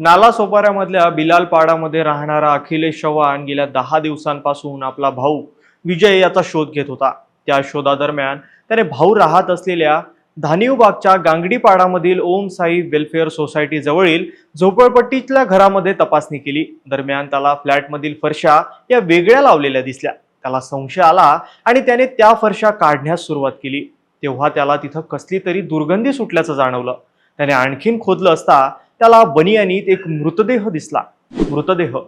नालासोपाऱ्यामधल्या बिलालपाडामध्ये राहणारा अखिलेश चव्हाण गेल्या दहा दिवसांपासून आपला भाऊ विजय याचा शोध घेत होता. त्या शोधादरम्यान त्याने भाऊ राहत असलेल्या धानिवबागच्या गांगडीपाडामधील ओम साई वेलफेअर सोसायटी जवळील झोपडपट्टीतल्या घरामध्ये तपासणी केली. दरम्यान त्याला फ्लॅटमधील फरशा या वेगळ्या लावलेल्या दिसल्या. त्याला संशय आला आणि त्याने त्या फरशा काढण्यास सुरुवात केली. तेव्हा त्याला तिथं कसली तरी दुर्गंधी सुटल्याचं जाणवलं. त्याने आणखीन खोदलं असता त्याला बनियानीत एक मृतदेह दिसला. मृतदेह.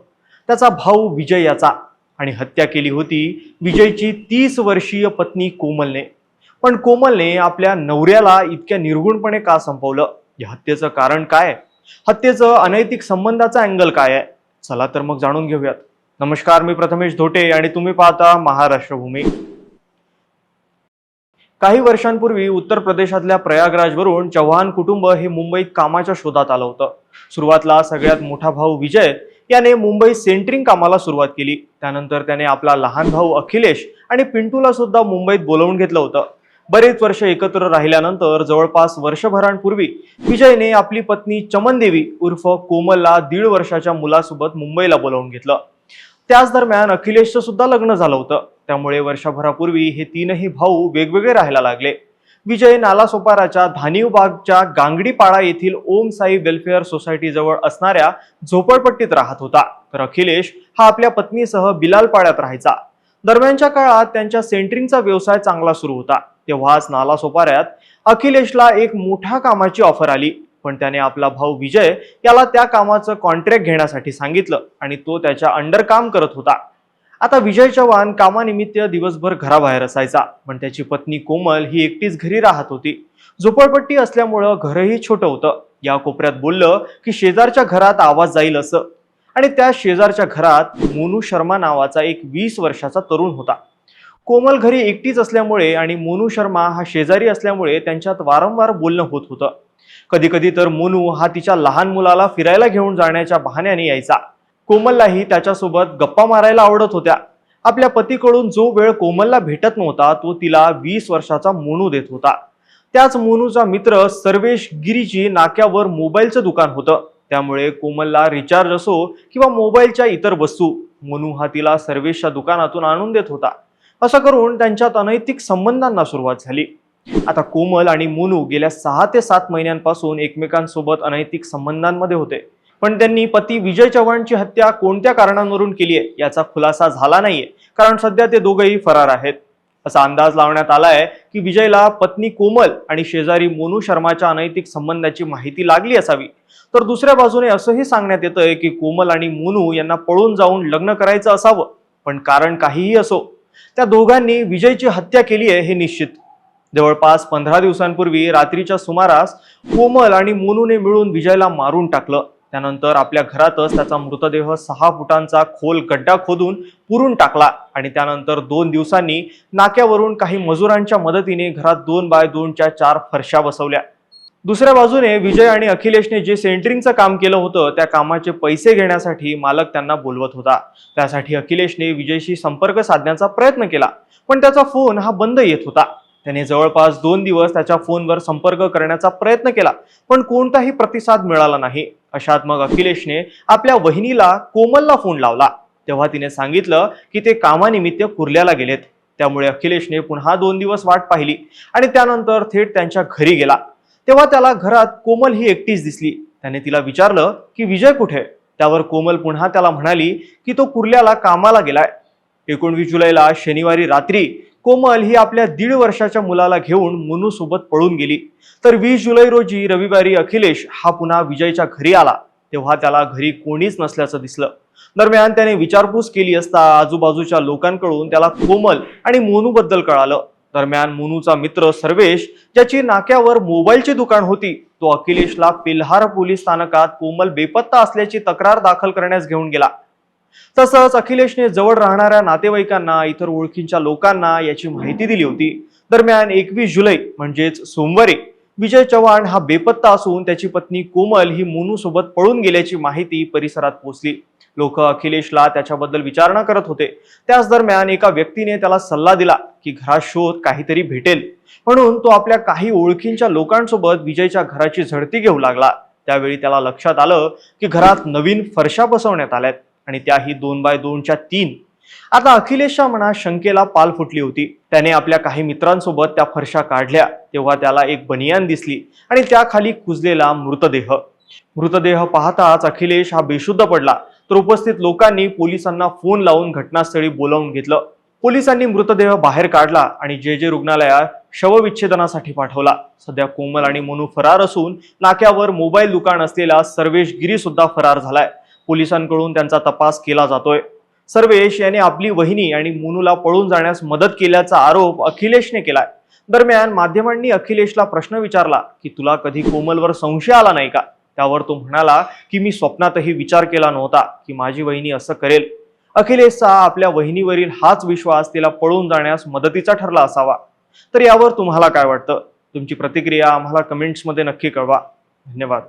त्याचा भाऊ विजय याचा आणि हत्या केली होती विजयची तीस वर्षीय पत्नी कोमलने. पण कोमलने आपल्या नवऱ्याला इतक्या निर्गुणपणे का संपवलं? या हत्येचं कारण काय? हत्येचं अनैतिक संबंधाचा अँगल काय आहे? चला तर मग जाणून घेऊयात. नमस्कार मी प्रथमेश धोटे आणि तुम्ही पाहता महाराष्ट्रभूमी. काही वर्षांपूर्वी उत्तर प्रदेशातल्या प्रयागराजवरून चव्हाण कुटुंब हे मुंबईत कामाच्या शोधात आलं होतं. सुरुवातला सगळ्यात मोठा भाऊ विजय याने मुंबईत सेंटरिंग कामाला सुरुवात केली. त्यानंतर त्याने आपला लहान भाऊ अखिलेश आणि पिंटूला सुद्धा मुंबईत बोलवून घेतलं होतं. बरेच वर्ष एकत्र राहिल्यानंतर जवळपास वर्षभरांपूर्वी विजयने आपली पत्नी चमनदेवी उर्फ कोमलला दीड वर्षाच्या मुलासोबत मुंबईला बोलावून घेतलं. त्याच दरम्यान अखिलेशचं सुद्धा लग्न झालं होतं. त्यामुळे वर्षभरापूर्वी हे तीनही भाऊ वेगवेगळे राहायला लागले. विजय नालासोपाराच्या धानिवबागच्या गांगडीपाडा येथील ओम साई वेलफेअर सोसायटीजवळ असणाऱ्या झोपडपट्टीत राहत होता. तर अखिलेश हा आपल्या पत्नीसह बिलालपाड्यात राहायचा. दरम्यानच्या काळात त्यांच्या सेंटरिंगचा व्यवसाय चांगला सुरू होता. तेव्हाच नालासोपाऱ्यात अखिलेशला एक मोठ्या कामाची ऑफर आली. पण त्याने आपला भाऊ विजय याला त्या कामाचं कॉन्ट्रॅक्ट घेण्यासाठी सांगितलं आणि तो त्याच्या अंडर काम करत होता. आता विजय चव्हाण कामानिमित्त दिवसभर घराबाहेर असायचा. पण त्याची पत्नी कोमल ही एकटीच घरी राहत होती. झोपडपट्टी असल्यामुळं घरही छोटं होतं. या कोपऱ्यात बोललं की शेजारच्या घरात आवाज जाईल असं. आणि त्या शेजारच्या घरात मोनू शर्मा नावाचा एक वीस वर्षाचा तरुण होता. कोमल घरी एकटीच असल्यामुळे आणि मोनू शर्मा हा शेजारी असल्यामुळे त्यांच्यात वारंवार बोलणं होत होतं. कधी कधी तर मोनू हा तिच्या लहान मुलाला फिरायला घेऊन जाण्याच्या बहाण्याने यायचा. कोमललाही त्याच्यासोबत गप्पा मारायला आवडत होत्या. आपल्या पतीकडून जो वेळ कोमलला भेटत नव्हता तो तिला वीस वर्षाचा मोनू देत होता. त्याच मोनूचा मित्र सर्वेश गिरीची नाक्यावर मोबाईलचं दुकान होतं. त्यामुळे कोमलला रिचार्ज असो किंवा मोबाईलच्या इतर वस्तू मोनू हा तिला सर्वेशच्या दुकानातून आणून देत होता. असं करून त्यांच्यात अनैतिक संबंधांना सुरुवात झाली. आता कोमल आणि मोनू गेल्या सहा ते सात महिन्यांपासून एकमेकांसोबत अनैतिक संबंधांमध्ये होते. पण त्यांनी पती विजय चव्हाणची हत्या कोणत्या कारणांवरून केली आहे याचा खुलासा झाला नाहीये. कारण सध्या ते दोघंही फरार आहेत. असा अंदाज लावण्यात आलाय की विजयला पत्नी कोमल आणि शेजारी मोनू शर्माच्या अनैतिक संबंधाची माहिती लागली असावी. तर दुसऱ्या बाजूने असंही सांगण्यात येतंय की कोमल आणि मोनू यांना पळून जाऊन लग्न करायचं असावं पण कारण काहीही असो त्या दोघांनी विजयची हत्या केली आहे हे निश्चित. जवळपास पंधरा दिवसांपूर्वी रात्रीच्या सुमारास कोमल आणि मोनूने मिळून विजयला मारून टाकलं. त्यानंतर आपल्या घरातच त्याचा मृतदेह सहा फुटांचा खोल गड्डा खोदून पुरून टाकला आणि त्यानंतर दोन दिवसांनी नाक्यावरून काही मजुरांच्या मदतीने घरात दोन बाय दोनच्या चार फरशा बसवल्या. दुसऱ्या बाजूने विजय आणि अखिलेशने जे सेंटरिंगचं काम केलं होतं त्या कामाचे पैसे घेण्यासाठी मालक त्यांना बोलवत होता. त्यासाठी अखिलेशने विजयशी संपर्क साधण्याचा प्रयत्न केला पण त्याचा फोन हा बंद येत होता. त्याने जवळपास दोन दिवस त्याच्या फोनवर संपर्क करण्याचा प्रयत्न केला पण कोणताही प्रतिसाद मिळाला नाही. अशात मग अखिलेशने आपल्या वहिनीला कोमलला फोन लावला. तेव्हा तिने सांगितलं की ते कामानिमित्त कुर्ल्याला गेलेत. त्यामुळे अखिलेशने पुन्हा दोन दिवस वाट पाहिली आणि त्यानंतर थेट त्यांच्या घरी गेला. तेव्हा त्याला घरात कोमल ही एकटीच दिसली. त्याने तिला विचारलं की विजय कुठे? त्यावर कोमल पुन्हा त्याला म्हणाली की तो कुर्ल्याला कामाला गेलाय. एकोणवीस जुलैला शनिवारी रात्री कोमल ही आपल्या दीड वर्षाच्या मुलाला घेऊन मुनू सोबत पळून गेली. तर वीस जुलै रोजी रविवारी अखिलेश हा पुन्हा विजयच्या घरी आला. तेव्हा त्याला घरी कोणीच नसल्याचं दिसलं. दरम्यान त्याने विचारपूस केली असता आजूबाजूच्या लोकांकडून त्याला कोमल आणि मोनूबद्दल कळालं. दरम्यान मोनूचा मित्र सर्वेश ज्याची नाक्यावर मोबाईलची दुकान होती तो अखिलेशला पिल्हार पोलीस स्थानकात कोमल बेपत्ता असल्याची तक्रार दाखल करण्यास घेऊन गेला. तसंच अखिलेशने जवळ राहणाऱ्या नातेवाईकांना इतर ओळखींच्या लोकांना याची माहिती दिली होती. दरम्यान एकवीस जुलै म्हणजेच सोमवारी विजय चव्हाण हा बेपत्ता असून त्याची पत्नी कोमल ही मोनू सोबत पळून गेल्याची माहिती परिसरात पोहोचली. लोक अखिलेशला त्याच्याबद्दल विचारणा करत होते. त्याच दरम्यान एका व्यक्तीने त्याला सल्ला दिला की घरात शोध काहीतरी भेटेल. म्हणून तो आपल्या काही ओळखींच्या लोकांसोबत विजयच्या घराची झडती घेऊ लागला. त्यावेळी त्याला लक्षात आलं की घरात नवीन फरशा बसवण्यात आल्यात. आणि त्याही दोन बाय दोनच्या तीन. आता अखिलेशच्या मनात शंकेला पाल फुटली होती. त्याने आपल्या काही मित्रांसोबत त्या फरशा काढल्या. तेव्हा त्याला एक बनियान दिसली आणि त्याखाली कुजलेला मृतदेह. मृतदेह पाहताच अखिलेश हा बेशुद्ध पडला. तर उपस्थित लोकांनी पोलिसांना फोन लावून घटनास्थळी बोलावून घेतलं. पोलिसांनी मृतदेह बाहेर काढला आणि जे जे रुग्णालयात शवविच्छेदनासाठी पाठवला. सध्या कोमल आणि मनू फरार असून नाक्यावर मोबाईल दुकान असलेला सर्वेश गिरी सुद्धा फरार झालाय. पोलिसांकडून त्यांचा तपास केला जातोय. सर्वेश याने आपली वहिनी आणि मुनूला पळून जाण्यास मदत केल्याचा आरोप अखिलेशने केलाय. दरम्यान माध्यमांनी अखिलेशला प्रश्न विचारला की तुला कधी कोमलवर संशय आला नाही का? त्यावर तो म्हणाला की मी स्वप्नातही विचार केला नव्हता की माझी वहिनी असं करेल. अखिलेशचा आपल्या वहिनीवरील हाच विश्वास तिला पळून जाण्यास मदतीचा ठरला असावा. तर यावर तुम्हाला काय वाटतं? तुमची प्रतिक्रिया आम्हाला कमेंट्समध्ये नक्की कळवा. धन्यवाद.